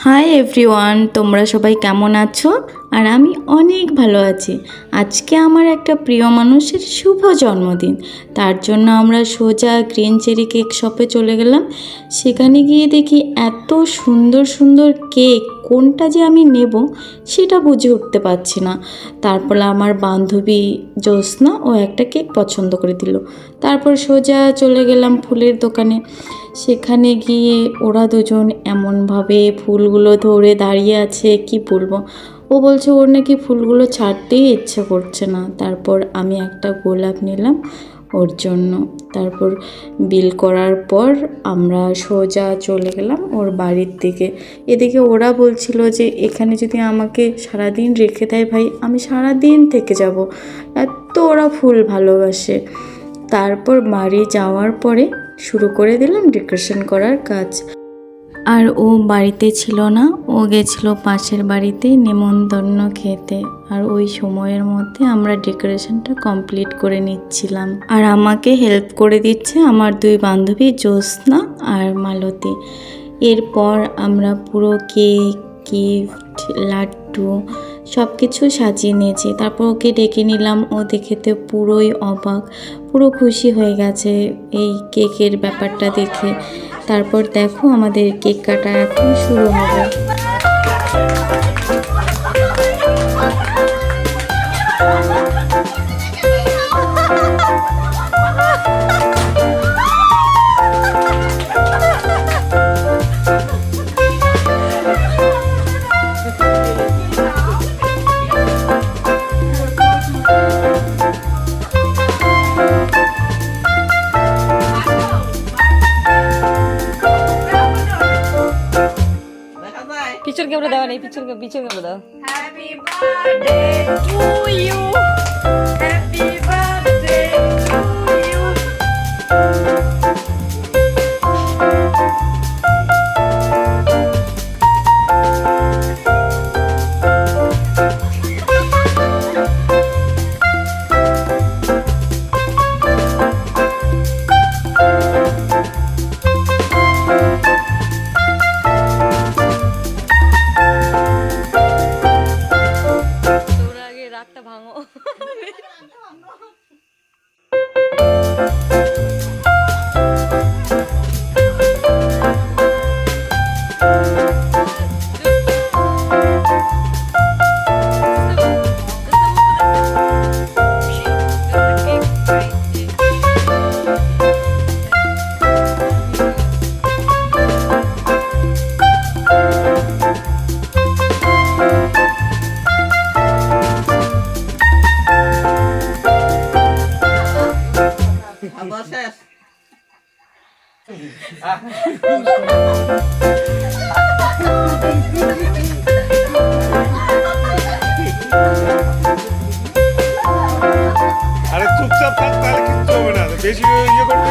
Hi everyone তোমরা সবাই কেমন আছো? আর আমি অনেক ভালো আছি। আজকে আমার একটা প্রিয় মানুষের শুভ জন্মদিন। তার জন্য আমরা সোজা গ্রিন চেরি কেক শপে চলে গেলাম। সেখানে গিয়ে দেখি এত সুন্দর সুন্দর কেক কোনটা যে আমি নেব সেটা বুঝে উঠতে পারছি না। তারপর আমার বান্ধবী জ্যোৎস্না ও একটা কেক পছন্দ করে দিল। তারপর সোজা চলে গেলাম ফুলের দোকানে। সেখানে গিয়ে ওরা দুজন এমনভাবে ফুলগুলো ধরে দাঁড়িয়ে আছে, কি বলব? ও বলছে, ওর নাকি ফুলগুলো ছাড়তেই ইচ্ছে করছে না। তারপর আমি একটা গোলাপ নিলাম ওর জন্য। তারপর বিল করার পর আমরা সোজা চলে গেলাম ওর বাড়ির দিকে। এদিকে ওরা বলছিল যে, এখানে যদি আমাকে সারাদিন রেখে দেয় ভাই, আমি সারাদিন থেকে যাব। এত ওরা ফুল ভালোবাসে। তারপর বাড়ি যাওয়ার পরে শুরু করে দিলাম ডেকোরেশন করার কাজ। আর ও বাড়িতে ছিল না। ও গেছিল পাশের বাড়িতে নেমন্তন্ন খেতে। আর ওই সময়ের মধ্যে আমরা ডেকোরেশনটা কমপ্লিট করে নিচ্ছিলাম। আর আমাকে হেল্প করে দিচ্ছে আমার দুই বান্ধবী, জ্যোৎস্না আর মালতী। এরপর আমরা পুরো কেক, গিফট, লাড্ডু সব কিছু সাজিয়ে নিয়েছি। তারপর ওকে ডেকে নিলাম। ও দেখেতে পুরোই অবাক, পুরো খুশি হয়ে গেছে এই কেকের ব্যাপারটা দেখে। তারপর দেখো আমাদের কেক কাটা এখন শুরু হবে। পিছন ক্যামেরা দেওয়া নেই পিছন পিছন ক্যামেরা দাও Happy birthday to you. আরে চুপচাপ থাক তাহলে কিচ্ছু হবে না। বেশি ইয়ে করবি?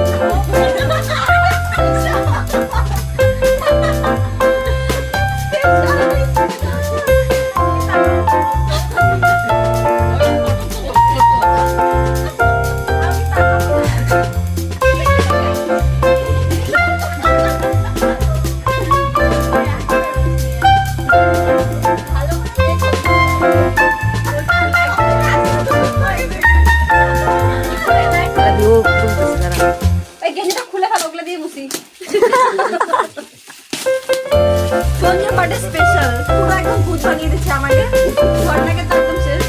বার্থডে স্পেশাল পুরো একদম ভূত বানিয়ে দিচ্ছে আমাকে। ঝর্ণাকে তো একদম শেষ।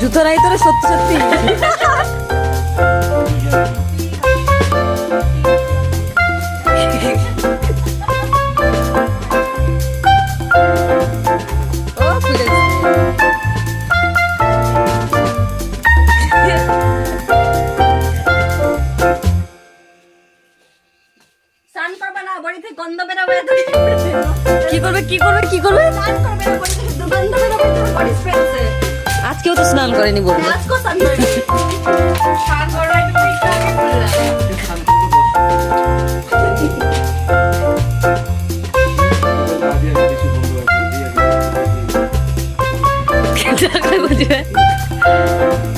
জুতো নাই তোরা সত্যি সত্যি। বড়ি থেকে গন্ধ বেরোবে কি করবে? কি করবে? কি করবে? স্নান করবে না বড়ি থেকে দুর্গন্ধ বেরোবে স্নান করেনি বলব। আজকে স্নান করেনি। স্নান করা একটু আগে করলাম। টাকা বুঝবে পুরো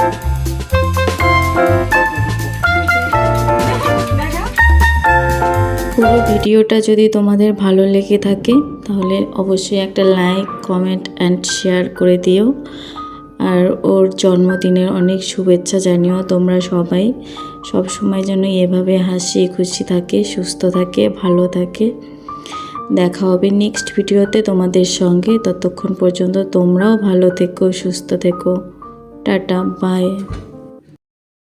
ভিডিওটা যদি তোমাদের ভালো লেগে থাকে, তাহলে অবশ্যই একটা লাইক কমেন্ট অ্যান্ড শেয়ার করে দিও। আর ওর জন্মদিনের অনেক শুভেচ্ছা জানিও তোমরা সবাই। সব সময় যেন এভাবে হাসি খুশি থাকে, সুস্থ থাকে, ভালো থাকে। দেখা হবে নেক্সট ভিডিওতে তোমাদের সঙ্গে। ততক্ষণ পর্যন্ত তোমরাও ভালো থেকো, সুস্থ থেকো। Tata bye